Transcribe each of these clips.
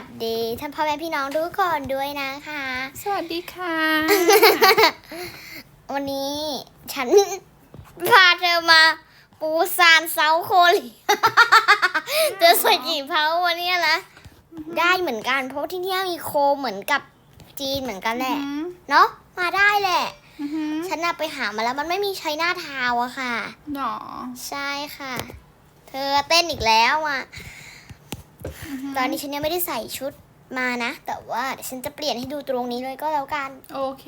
สดีท่านพ่อแม่พี่น้องทุกคนด้วยนะคะ สวัสดีค่ะ วันนี้ฉันพาเธอมาปูซานเซาท์โคเรียเจอสวยจีเพาวันนี้นะ ได้เหมือนกันเพราะที่นี่มีโคเหมือนกับจีนเหมือนกันแหละ เนาะมาได้แหละอือหือฉันน่ะไปหามาแล้วมันไม่มีใช้หน้าทาวน์อะค่ะหนอใช่ค่ะ เธอเต้นอีกแล้วอะ ตอนนี้ฉันยังไม่ได้ใส่ชุดมานะ แต่ว่าเดี๋ยวฉันจะเปลี่ยนให้ดูตรงนี้เลยก็แล้วกัน โอเค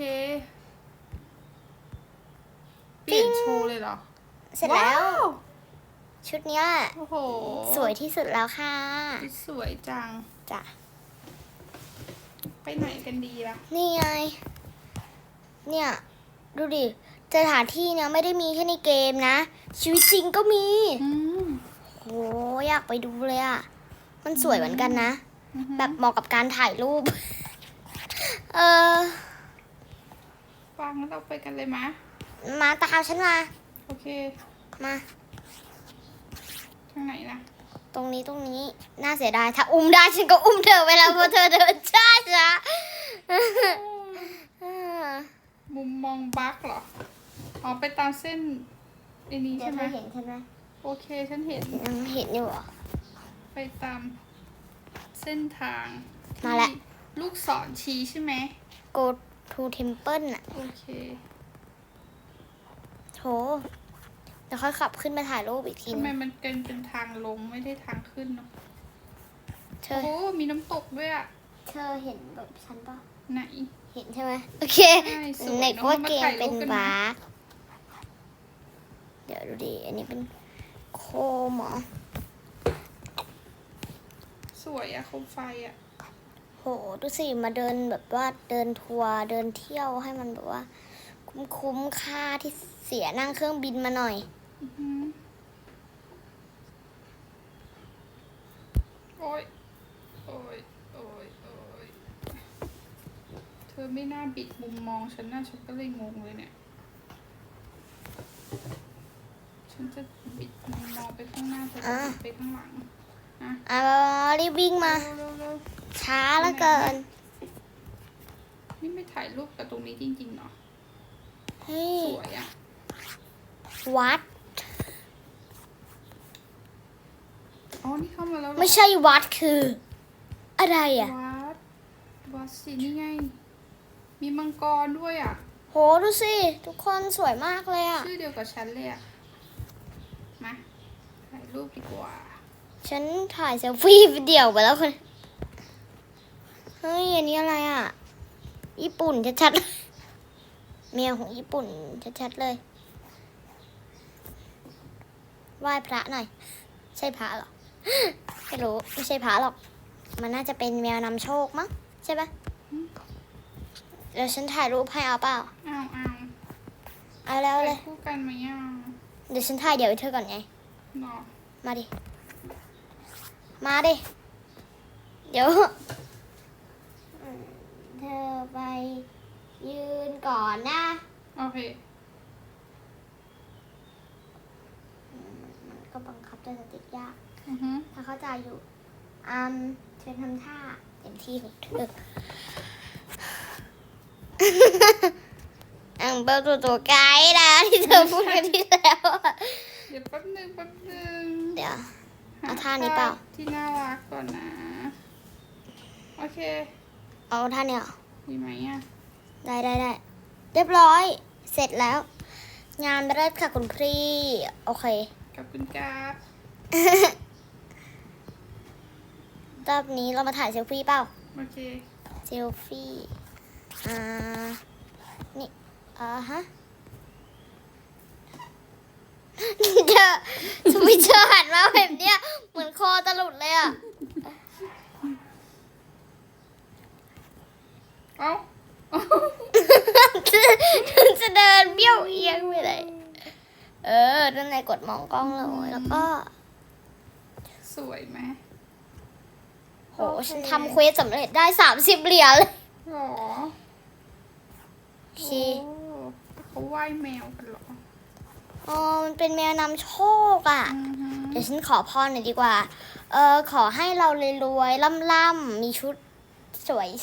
เปลี่ยนโชว์เลยเหรอ เสร็จแล้วาชุดเนี้ยโอ้โหสวยที่สุดแล้วค่ะสวยจัง จ้ะไปไหนกันดีล่ะ นี่ไงเนี่ย ดูดิสถานที่เนี่ยไม่ได้มีแค่ในเกมนะ ชีวิตจริงก็มี อืม โหอยากไปดูเลยอะ มันสวยเหมือนกันนะอือหือแบบเหมาะกับการถ่ายรูป เออฟังแล้วเราไปกันเลยมะ มาตามฉันมา โอเค มา ทางไหนล่ะ ตรงนี้ตรงนี้ น่าเสียดาย ถ้าอุ้มได้ฉันก็อุ้มเธอไปแล้วเพราะเธอเดินช้าช้ามุมมองบั๊กเหรอ อ๋อ ไปตามเส้นไอ้นี้เดี๋ยใช่วไหเธมอเห็นใช่ไหมโอเค ฉันเห็นยังเห็นอยู่เหรอ ไปตามเส้นทางมาแล้วที่ลูกศรชี้ใช่ไหม go to temple น่ะโอเค โถเดี๋ยวค่อยขับขึ้นมาถ่ายรูปอีกทีทำนึไมงมันเป็นเป็นทางลงไม่ได้ทางขึ้นเนาะ เธโอ้อโหมีน้ำตกด้วยอะเธอเห็นแบบฉันปะไหน เห็นใช่ไหมโอเคใช่สวยในเนอะว่ามาเกมถ่ายรูปเป็นกันนะบาร์เดี๋ยวดูดิ อันนี้เป็นโคมเหรอ สวยอะโคมไฟอะโหดูสิมาเดินแบบว่าเดินทัวร์เดินเที่ยวให้มันแบบว่า คุ้มคุ้มค่าที่เสียนั่งเครื่องบินมาหน่อย อื้อหือโอ้ยโอ้ยโอ้ยโอ้ยเธอไม่น่าบิดมุมมองฉันน่าฉันก็เลยงงเลยเนี่ย ฉันจะบิดมุมมองไปข้างหน้าเธอจะอะบิดไปข้างหลัง อะอะรีบวิ่งมาเร็วๆเร็วช้าเหลือเกินๆนี่ไม่ถ่ายรูปกับตรงนี้จริงๆเนาะเฮ้ย สวยอะวัด อ๋อ นี่เข้ามาแล้วเหรอไม่ใช่วัดคือ อะไรอะ วัดวัดสินี่ไง มีมังกรด้วยอะ โห ดูสิ ทุกคนสวยมากเลยอะ ชื่อเดียวกับฉันเลยอะ มา ถ่ายรูปดีกว่า ฉันถ่ายเซลฟี่เดี่ยวไปแล้วคนเฮ้ยอันนี้อะไรอะ ญี่ปุ่นชัดๆเมียของญี่ปุ่นชัดๆเลยไหว้พระหน่อย ใช่พระเหรอไม่รู้ไม่ใช่พระหรอก มันน่าจะเป็นแมวนำโชคมั้งใช่ปะเดี๋ยวฉันถ่ายรูปให้เอาเปล่าเอาเอาเอาแล้วเลยถ่ายคู่กันไหมอะเดี๋ยวฉันถ่ายเดี๋ยวให้เธอก่อนไงเนาะมาดิ มาดิ เดี๋ยวอืมเธอไปยืนก่อนนะ โอเค มันก็บังคับจะสติกยาก อือฮึถ้าเข้าใจอยู่อืมเธอทำท่าเต็มที่ของเธออังเบลตัวตัวไกด์นะที่เธอพูดกันที่แล้วอะเดี๋ยวแป๊บนึงแป๊บนึง เดี๋ยวห เอาท่านี้เปล่าภพที่น่ารักก่อนนะ โอเค เอาท่าเนี่ยเหรอมีไหมอะ ได้ได้ได้เรียบร้อย เสร็จแล้ว งานเริ่มค่ะคุณพี่ โอเคกับคุณกราฟรอบนี้เรามาถ่ายเซลฟี่เปล่า โอเค เซลฟี่ อ่า นี่ อ่าฮะเธอทำไมเธอหันมาแบบเนี้ยเหมื อนคอจะหลุดเลยอะ เอ้าจะเดินเบี้ยวเอียงไปเลย เออด้านในกดมองกล้องเลยแล้วก็ สวยไหมโห ฉันทำเควสสำเร็จได้สามสิบเหรียญเลยหรอโอเคโอ้เขาไหว้แมวกันเหรอ อ๋อมันเป็นแมวนำโชคอะอือฮึเดี๋ยวฉันขอพรหน่อยดีกว่า เออขอให้เรารวยๆล่ำๆมีชุด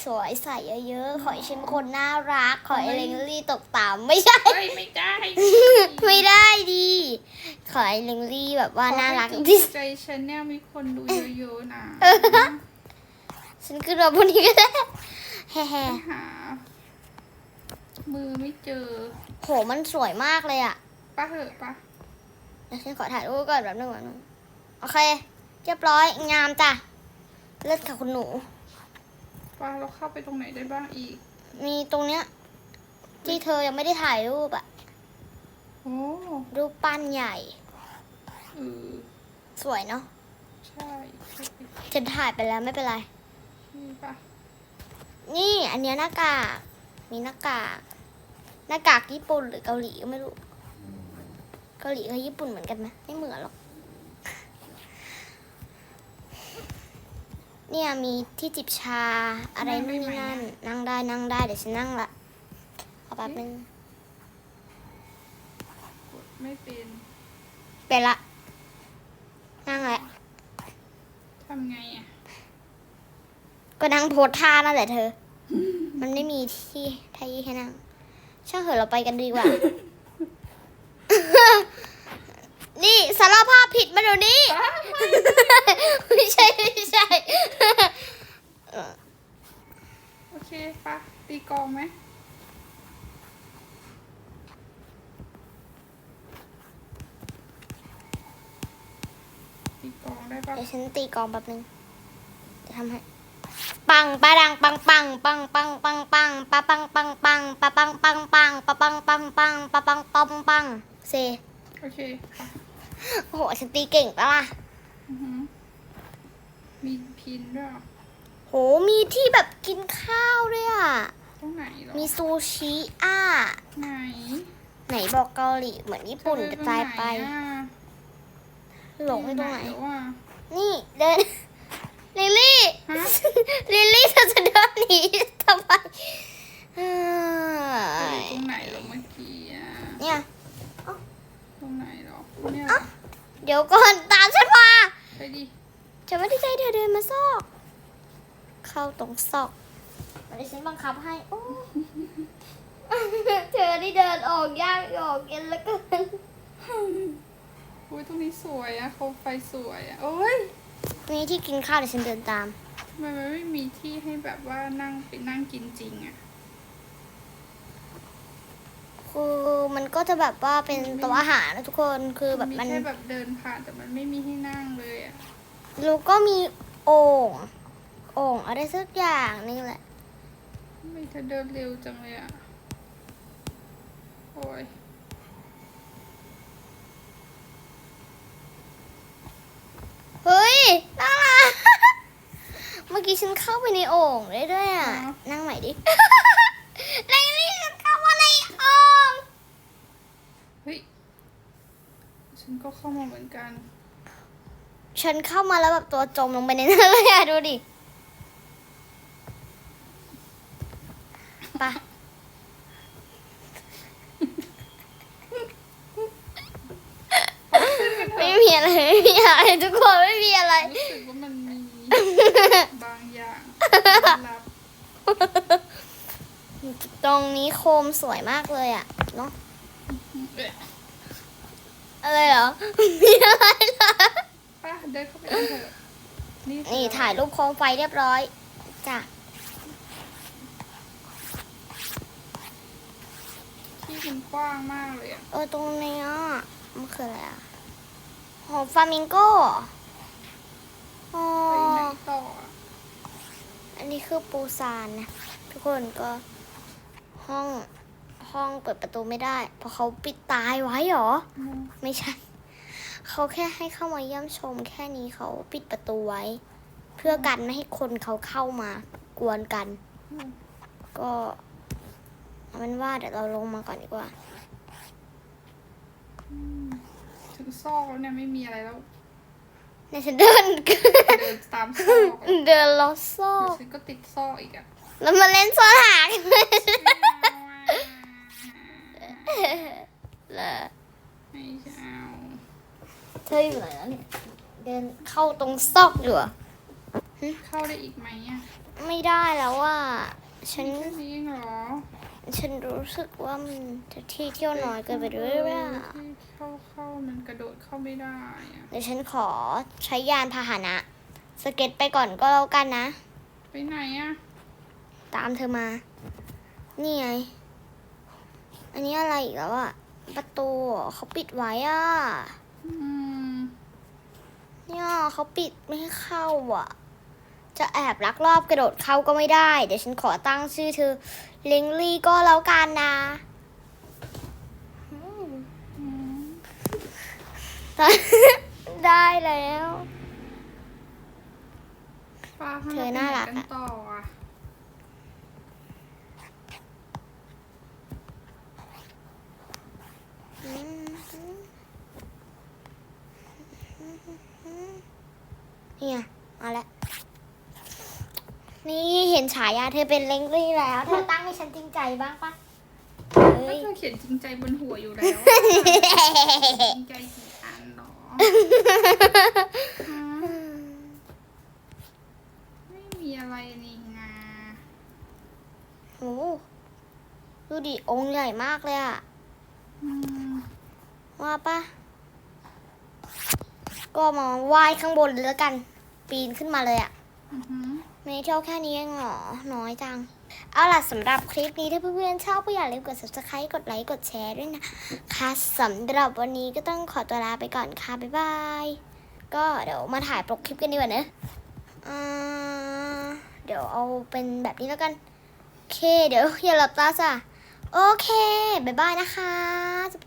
สวยๆใส่เยอะๆ ขอให้ฉันเป็นคนน่ารัก ขอให้เลงลี่ตกต่ำไม่ใช่ เฮ้ยไม่ได้ไม่ได้ดี ขอให้เลงลี่แบบว่าน่ารักขอให้ที่ถูสุด ใจฉันเนี่ยมีคนดูเยอะๆนะฉันขึ้นมาบนนี้ก็ได้แฮ่หา มือไม่เจอ ๆโหมันสวยมากเลยอะ ป้าเหอะป้าเดี๋ยวฉันขอถ่ายรูปก่อนแบบนึงแบบนึงโอเค เรียบร้อยงามจ้ะ เลิศค่ะคุณหนูป้าเราเข้าไปตรงไหนได้บ้างอีก มีตรงเนี้ย ที่เธอยังไม่ได้ถ่ายรูปอะโอ้รูปปั้นใหญ่เออสวยเนาะใช่ใช่ฉันถ่ายไปแล้วไม่เป็นไร นี่ป้านี่อันเนี้ยหน้ากาก มีหน้ากาก หน้ากากญี่ปุ่นหรือเกาหลีก็ไม่รู้ เกาหลีกับญี่ปุ่นเหมือนกันไหมไม่เหมือนหรอก เนี่ยมีที่จิบชาอะไรนู่นนี่นั่น นั่งได้นั่งได้เดี๋ยวฉันนั่งละเอาแป๊บนึงกดไม่เป็นเป็นละ นั่งแหละทำไงอะ ก็นั่งโพสท่านั่นแหละเธอ มันไม่มีที่ที่ให้นั่ง ช่างเหอะเราไปกันดีกว่า นี่สารภาพผิดมาเดี๋ยวนี้ป้าไม่ใช่ ไม่ใช่ โอเคป้าตีกลองไหมตีกลองได้ปะเดี๋ยวฉันตีกลองแป๊บนึงจะทำให้ ปังปะดังปังปังปังปังปังปังปะปังปังปังปะปังปังปังปะปังปังปังปะปังปังปังเซ โอเคป้า โอ้โหฉันตีเก่งปะล่ะอือหือมีพินด้วยเหรอโหมีที่แบบกินข้าวด้วยอะ ตรงไหนเหรอมีซูชิอะ ไหนไหนบอกเกาหลีเหมือนญี่ปุ่นจะตายไปเธอตรงหนอะหลงไปตรงไหน แล้วอะนี่เดิน ลิลลี่ ฮะ ลิลลี่เธอจะเดินหนีทำไมเฮ้เธออยู่ยตรงไหนเหรอเมื่อกี้อะเนี่ยตรงไหนเหรอ เนี่ยเหรอเดี๋ยวก่อนตามฉันมา ไปดิฉันไม่ได้ใจเธอเดินมาซอก เข้าตรงซอกเดี๋ยวฉันบังคับให้โอ้เธอที่เดินออกยากออกเย็นแล้วเกินอุ้ยตรงนี้สวยอะโคมไฟสวยอะโอ้ยมีที่กินข้าวเดี๋ยวฉันเดินตามทำไมมันไม่มีที่ให้แบบว่านั่งไปนั่งกินจริงอะ คือมันก็จะแบบว่าเป็นโต๊ะอาหารนะทุกคนคือแบบมีมันแค่แบบเดินผ่านแต่มันไม่มีให้นั่งเลยอะแล้วก็มีโอ่งโอ่งอะไรสักอย่างนึงแหละทำไม่เธอเดินเร็วจังเลยอะโอ้ยเฮ้ยน่ารักเมื่อกี้ฉันเข้าไปในโอ่งได้ด้วยอะนั่งใหม่ดิ ไลลี่ฉันเข้ามาในโอ่ง เฮ้ยฉัน ก็เข้ามาเหมือนกัน ฉันเข้ามาแล้วแบบตัวจมลงไปในนั้นเลยอะดูดิไปะไม่มีอะไรไม่มีอะไรทุกคนไม่มีอะไร รู้สึกว่ามันมีบางอย่างลับตรงนี้โคมสวยมากเลยอะเนาะเอ๊ะอะไรเหรอ มีอะไรเหรอป้าเดินเข้าไปกันเถอะนี่นี่ถ่ายรูปโคมไฟเรียบร้อยจ้ะที่มันกว้างมากเลยอะเออตรงนี้อะมันคืออะไรอะหอฟามิงโก้อ๋อไปไหนต่ออะอันนี้คือปูซานนะ ทุกคนก็ห้อง ห้องเปิดประตูไม่ได้ เพราะเขาปิดตายไว้เหรออืมไม่ใช่ เขาแค่ให้เข้ามาเยี่ยมชม แค่นี้เขาปิดประตูไว้ เพื่อกันไม่ให้คนเขาเข้ามากวนกันอืมก็เอาเป็นว่าเดี๋ยวเราลงมาก่อนดีกว่า ถึงซอกแล้วเนี่ยไม่มีอะไรแล้วในฉันเดิน เดินตามซอกอะเดินล้อซอเดี๋ยวก ฉันก็ติดซอกอีกอะ แล้วมาเล่นซ่อนหากัน เลยไม่เอาเธออยู่ไหนแล้วเนี่ยเดินเข้าตรงซอกอยู่อะเข้าได้อีกไหมอะไม่ได้แล้วว่า ฉัน แค่นี้เองเหรอฉันรู้สึกว่ามันจะที่เที่ยวน้อยเกินไปหรือเปล่าที่เข้าเข้ามันกระโดดเข้าไม่ได้อะเดี๋ยวฉันขอใช้ยานพาหนะ สเก็ตไปก่อนก็แล้วกันนะ ไปไหนอะตามเธอมา นี่ไง อันนี้อะไรอีกแล้วอะประตูเหรอเขาปิดไว้อะ อืม เนี่ยเขาปิดไม่ให้เข้าอะ จะแอบลักลอบกระโดดเข้าก็ไม่ได้ เดี๋ยวฉันขอตั้งชื่อเธอเลงลี่ก็แล้วกันนะได้แล้ว เธอน่ารักอะ ต่ออะ เนี่ยมาแล้ว นี่เห็นฉายาเธอเป็นเลงลี่แล้ว เธอตั้งให้ฉันจริงใจบ้างปะเฮ้ก็ยเธอเขียนจริงใจบนหัวอยู่แล้วอะจริงใจกี่อันหรอฮะไม่มีอะไรนี่นาโอ้ดูดิองค์ใหญ่มากเลยอะอืมว่าปะก็มาไหว้ข้างบนเลยแล้วกัน ปีนขึ้นมาเลยอะอือหือ ไม่เที่ยวแค่นี้เองเหรอ น้อยจัง เอาล่ะสำหรับคลิปนี้ถ้าเพื่อนๆชอบก็อย่าลืมกด subscribe กดไลค์กดแชร์ด้วยนะค่ะสำหรับวันนี้ก็ต้องขอตัวลาไปก่อนค่ะ บ๊ายบาย ก็เดี๋ยวมาถ่ายปกคลิปกันดีกว่าเนอะเดี๋ยวเอาเป็นแบบนี้แล้วกัน โอเค เดี๋ยวอย่าหลับตาจ้ะโอเค บ๊ายบายนะคะ จุ๊บ